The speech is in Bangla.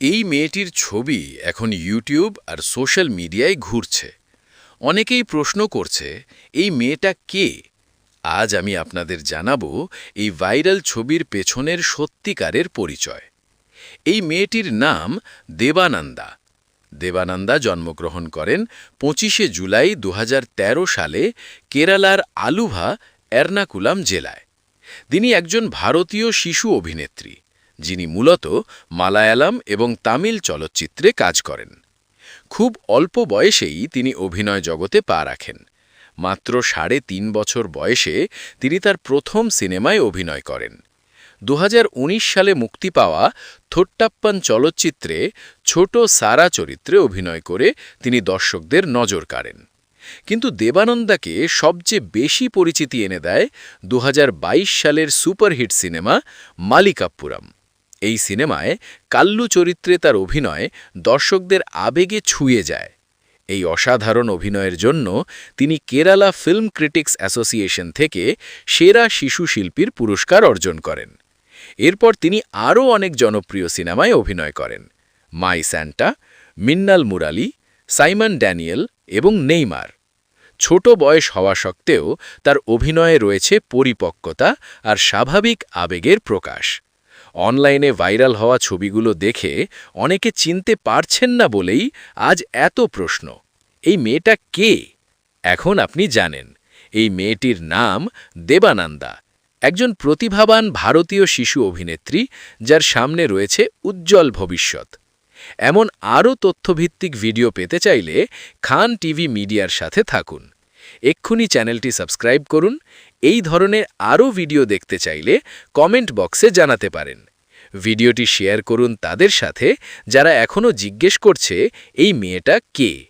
এই মেয়েটির ছবি এখন ইউটিউব আর সোশ্যাল মিডিয়ায় ঘুরছে। অনেকেই প্রশ্ন করছে, এই মেয়েটা কে? আজ আমি আপনাদের জানাব এই ভাইরাল ছবির পেছনের সত্যিকারের পরিচয়। এই মেয়েটির নাম দেবানন্দা। দেবানন্দা জন্মগ্রহণ করেন পঁচিশে জুলাই দু হাজার তেরো সালে কেরালার আলুভা, এর্নাকুলাম জেলায়। তিনি একজন ভারতীয় শিশু অভিনেত্রী। যিনি মূলত মালায়ালাম এবং তামিল চলচ্চিত্রে কাজ করেন। খুব অল্প বয়সেই তিনি অভিনয় জগতে পা রাখেন। মাত্র সাড়ে তিন বছর বয়সে তিনি তার প্রথম সিনেমায় অভিনয় করেন। দুহাজার উনিশ সালে মুক্তি পাওয়া থোট্টাপ্পান চলচ্চিত্রে ছোট সারা চরিত্রে অভিনয় করে তিনি দর্শকদের নজর কাড়েন। কিন্তু দেবানন্দাকে সবচেয়ে বেশি পরিচিতি এনে দেয় দু হাজার বাইশ সালের সুপারহিট সিনেমা মালিকাপ্পুরম। এই সিনেমায় কাল্লু চরিত্রে তার অভিনয় দর্শকদের আবেগে ছুঁয়ে যায়। এই অসাধারণ অভিনয়ের জন্য তিনি কেরালা ফিল্ম ক্রিটিক্স অ্যাসোসিয়েশন থেকে সেরা শিশু শিল্পীর পুরস্কার অর্জন করেন। এরপর তিনি আরও অনেক জনপ্রিয় সিনেমায় অভিনয় করেন। My Santa, Minnal Murali, Simon Daniel এবং নেইমার। ছোট বয়স হওয়া সত্ত্বেও তার অভিনয়ে রয়েছে পরিপক্কতা আর স্বাভাবিক আবেগের প্রকাশ। অনলাইনে ভাইরাল হওয়া ছবিগুলো দেখে অনেকে চিনতে পারছেন না বলেই আজ এত প্রশ্ন। এই মেয়েটা কে? এখন আপনি জানেন। এই মেয়েটির নাম দেবানন্দা। একজন প্রতিভাবান ভারতীয় শিশু অভিনেত্রী যার সামনে রয়েছে উজ্জ্বল ভবিষ্যৎ। এমন আরও তথ্যভিত্তিক ভিডিও পেতে চাইলে খান টিভি মিডিয়ার সাথে থাকুন। এক্ষুনি চ্যানেলটি সাবস্ক্রাইব করুন। এই ধরনের আরও ভিডিও দেখতে চাইলে কমেন্ট বক্সে জানাতে পারেন। ভিডিওটি শেয়ার করুন তাদের সাথে যারা এখনও জিজ্ঞেস করছে, এই মেয়েটা কে?